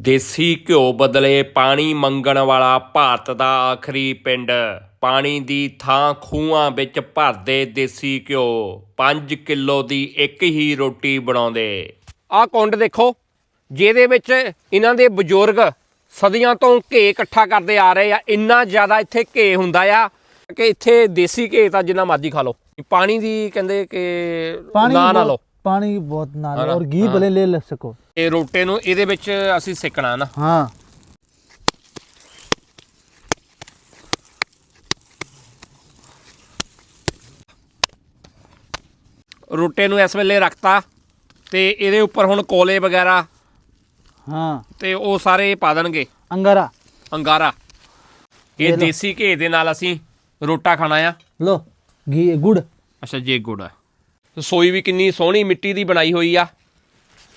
ਦੇਸੀ ਘਿਓ ਬਦਲੇ ਪਾਣੀ ਮੰਗਣ ਵਾਲਾ ਭਾਰਤ ਦਾ ਆਖਰੀ ਪਿੰਡ। ਪਾਣੀ ਦੀ ਥਾਂ ਖੂਹਾਂ ਵਿੱਚ ਭਰਦੇ ਦੇਸੀ ਘਿਓ। 5 ਕਿਲੋ ਦੀ ਇੱਕ ਹੀ ਰੋਟੀ ਬਣਾਉਂਦੇ। ਆਹ ਕੁੰਡ ਦੇਖੋ ਜਿਹਦੇ ਵਿੱਚ ਇਹਨਾਂ ਦੇ ਬਜ਼ੁਰਗ ਸਦੀਆਂ ਤੋਂ ਘੇ ਇਕੱਠਾ ਕਰਦੇ ਆ ਰਹੇ ਆ। ਇੰਨਾ ਜ਼ਿਆਦਾ ਇੱਥੇ ਘੇ ਹੁੰਦਾ ਆ ਕਿ ਇੱਥੇ ਦੇਸੀ ਘੇ ਤਾਂ ਜਿੰਨਾ ਮਰਜ਼ੀ ਖਾ ਲਓ। ਪਾਣੀ ਦੀ ਕਹਿੰਦੇ ਕਿ ਨਾ ਨਾ ਲਓ। ਪਾਣੀ ਬਹੁਤ ਨਾਲ ਔਰ ਘੀ ਭਲੇ ਲੈ ਲੈ ਸਕੋ। ਇਹ ਰੋਟੇ ਨੂੰ ਇਹਦੇ ਵਿੱਚ ਅਸੀਂ ਸਿੱਕਣਾ ਨਾ। ਹਾਂ। ਰੋਟੇ ਨੂੰ ਇਸ ਵੇਲੇ ਰੱਖਤਾ ਤੇ ਇਹਦੇ ਉੱਪਰ ਹੁਣ ਕੋਲੇ ਵਗੈਰਾ ਹਾਂ। ਤੇ ਉਹ ਸਾਰੇ ਪਾ ਦੇਣਗੇ। ਅੰਗਾਰਾ। ਅੰਗਾਰਾ। ਇਹ ਦੇਸੀ ਘੇ ਦੇ ਨਾਲ ਅਸੀਂ ਰੋਟਾ ਖਾਣਾ ਆ। ਲੋ ਘੀ ਗੁੜ। ਅੱਛਾ ਜੇ ਗੁੜ ਆ। ਰਸੋਈ ਵੀ ਕਿੰਨੀ ਸੋਹਣੀ ਮਿੱਟੀ ਦੀ ਬਣਾਈ ਹੋਈ ਆ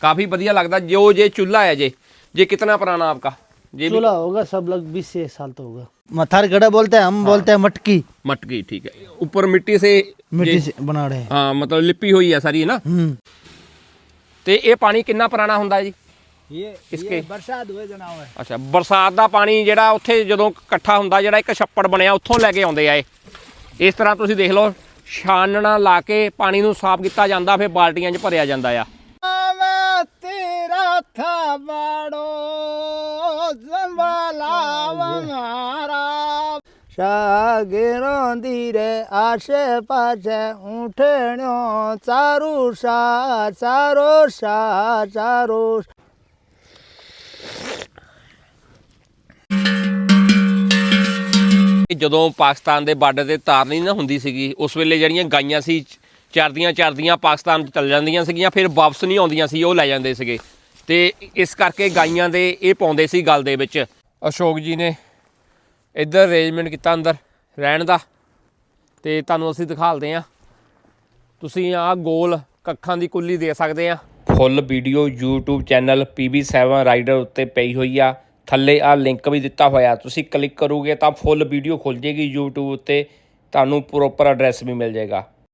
ਕਾਫੀ ਵਧੀਆ ਲੱਗਦਾ ਜੋ ਜੇ ਚੁੱਲ੍ਹਾ ਹੈ ਜੇ ਜੇ कितना पुराना आपका ये भी चूल्हा होगा सब लग बीस से साल तो होगा मथार गड़ा बोलते हैं हम बोलते हैं मटकी मटकी ठीक है ऊपर मिट्टी से मिट्टी ये- से बना रहे हैं ਹਾਂ ਮਤਲਬ ਲਿਪੀ ਹੋਈ ਆ ਸਾਰੀ ਨਾ हम्म ਤੇ ਇਹ ਪਾਣੀ ਕਿੰਨਾ ਪੁਰਾਣਾ ਹੁੰਦਾ ਹੈ ਜੀ ये इसके- बरसात हुए जना हुआ है ਅੱਛਾ ਬਰਸਾਤ ਦਾ ਪਾਣੀ ਜਿਹੜਾ ਉੱਥੇ ਜਦੋਂ ਇਕੱਠਾ ਹੁੰਦਾ ਜਿਹੜਾ ਇੱਕ ਛੱਪੜ ਬਣਿਆ ਉੱਥੋਂ ਲੈ ਕੇ ਆਉਂਦੇ ਆ ਇਹ ਇਸ ਤਰ੍ਹਾਂ ਤੁਸੀਂ ਦੇਖ ਲਓ ਛਾਨਣਾ ਲਾ ਕੇ ਪਾਣੀ ਨੂੰ ਸਾਫ਼ ਕੀਤਾ ਜਾਂਦਾ ਫਿਰ ਬਾਲਟੀਆਂ 'ਚ ਭਰਿਆ ਜਾਂਦਾ ਆ। ਆਵੇ ਤੇਰਾ ਥਾ ਬਾੜੋ ਜ਼ੰਬਾਲਾ ਵਮਾਰਾ ਚਾਰੂ ਸ਼ਾ ਚਾਰੋ ਸ਼ਾ ਚਾਰੋ ਜਦੋਂ ਪਾਕਿਸਤਾਨ ਦੇ ਬਾਰਡਰ ਤੇ ਤਾਰਨੀ ਨਾ ਹੁੰਦੀ ਸੀਗੀ, ਉਸ ਵੇਲੇ ਜਿਹੜੀਆਂ ਗਾਈਆਂ ਸੀ, ਚਰਦੀਆਂ ਚਰਦੀਆਂ ਪਾਕਿਸਤਾਨ 'ਚ ਚੱਲ ਜਾਂਦੀਆਂ ਸੀਗੀਆਂ, ਫਿਰ ਵਾਪਸ ਨਹੀਂ ਆਉਂਦੀਆਂ ਸੀ, ਉਹ ਲੈ ਜਾਂਦੇ ਸੀਗੇ। ਤੇ ਇਸ ਕਰਕੇ ਗਾਈਆਂ ਦੇ ਇਹ ਪਾਉਂਦੇ ਸੀ ਗੱਲ ਦੇ ਵਿੱਚ। ਅਸ਼ੋਕ ਜੀ ਨੇ ਇੱਧਰ ਅਰੇਂਜਮੈਂਟ ਕੀਤਾ ਅੰਦਰ, ਰਹਿਣ ਦਾ। ਤੇ ਤੁਹਾਨੂੰ ਅਸੀਂ ਦਿਖਾਲਦੇ ਹਾਂ। ਤੁਸੀਂ ਆਹ ਗੋਲ ਕੱਖਾਂ ਦੀ ਕੁੱਲੀ ਦੇ ਸਕਦੇ ਆ full video YouTube channel PB7 rider ਉੱਤੇ ਪਈ ਹੋਈ ਆ। ਥੱਲੇ ਆ ਲਿੰਕ ਵੀ ਦਿੱਤਾ ਹੋਇਆ। ਤੁਸੀਂ ਕਲਿੱਕ ਕਰੋਗੇ ਤਾਂ ਫੁੱਲ ਵੀਡੀਓ ਖੁੱਲ ਜੇਗੀ YouTube ਉੱਤੇ। ਤੁਹਾਨੂੰ ਪ੍ਰੋਪਰ ਐਡਰੈਸ ਵੀ ਮਿਲ ਜਾਏਗਾ।